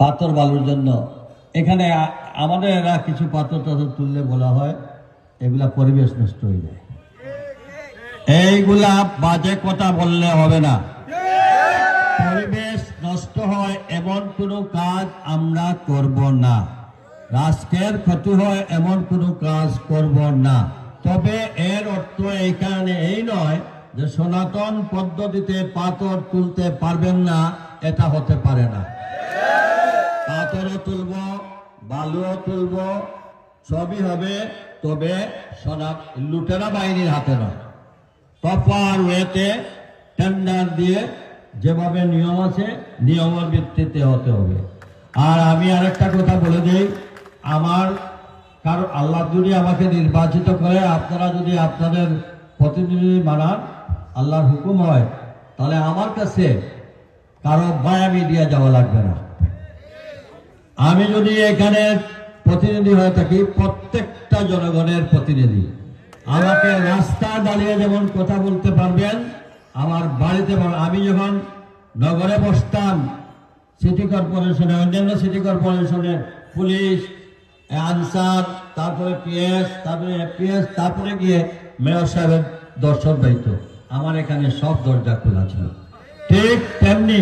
পাথর বালুর জন্য। এখানে আমাদের এরা কিছু পাথর টাথর তুললে বলা হয়, এগুলা পরিবেশ নষ্ট হয়ে যায়। এইগুলা বাজে কথা বললে হবে না। পরিবেশ নষ্ট হয়, এমন কোনো কাজ আমরা করব না। রাষ্ট্রের ক্ষতি হয়, এমন কোনো কাজ করব না। তবে এর অর্থ কারণে এই নয় যে সনাতন পদ্ধতিতে পাথর তুলতে পারবেন না, এটা হতে পারে না। পাথরও তুলব, বালুও তুলব, সবই হবে, তবে সনাত লুটেরা বাহিনীর হাতে নয়। ওয়েতে টেন্ডার দিয়ে যেভাবে নিয়ম আছে, নিয়মের ভিত্তিতে হতে হবে। আর আমি আরেকটা কথা বলে দিই, আমার কারণ আল্লাহ যদি আমাকে নির্বাচিত করে, আপনারা যদি আপনাদের প্রতিনিধি মানান আল্লাহর হুকুম হয়, তাহলে আমার কাছে কারও বায়ামি দিয়ে যাওয়া লাগবে না। আমি যদি এখানে প্রতিনিধি হয়ে থাকি, প্রত্যেকটা জনগণের প্রতিনিধি। আমাকে রাস্তা দাঁড়িয়ে যেমন কথা বলতে পারবেন, আমার বাড়িতে আমি যখন নগরে বসতাম, সিটি কর্পোরেশনে, অন্যান্য সিটি কর্পোরেশনে, পুলিশ, আনসার, তারপরে পিএস, তারপরে এপিএস তারপরে গিয়ে মেয়র সাহেবের দর্শন দায়িত্ব। আমার এখানে সব দরজা খোলা ছিল। ঠিক তেমনি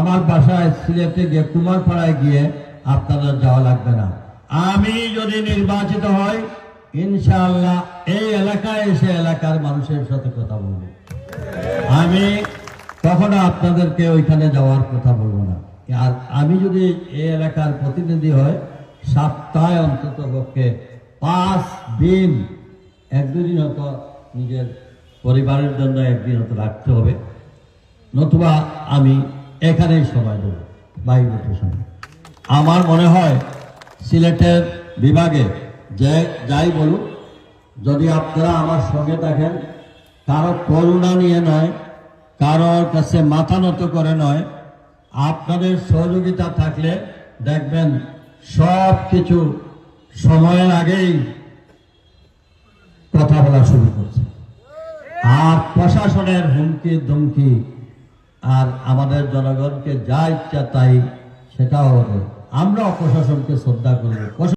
আমার বাসায় সিলেটে গিয়ে কুমারপাড়ায় গিয়ে আপনাদের যাওয়া লাগবে না। আমি যদি নির্বাচিত হই, ইনশাআল্লাহ এই এলাকায় এসে এলাকার মানুষের সাথে কথা বলব। আমি কখনো আপনাদেরকে ওইখানে যাওয়ার কথা বলব না। আর আমি যদি এই এলাকার প্রতিনিধি হয় সপ্তাহে অন্তত পক্ষে পাঁচ দিন এক দুদিন হয়তো নিজের পরিবারের জন্য একদিন হয়তো রাখতে হবে। নতুবা আমি এখানেই সময় দেবো। বাইরে সময়। আমার মনে হয় সিলেটের বিভাগে যে যাই বলুক, যদি আপনারা আমার সঙ্গে থাকেন, কারও করুণা নিয়ে নয়, কারোর কাছে মাথা নত করে নয়, আপনাদের সহযোগিতা থাকলে দেখবেন সব কিছু সময়ের আগেই কথা বলা শুরু করছে। আর প্রশাসনের হুমকি ধমকি আর আমাদের জনগণকে যা ইচ্ছা তাই সেটাও হবে। আমরা অপশাসনকে শ্রদ্ধা করব।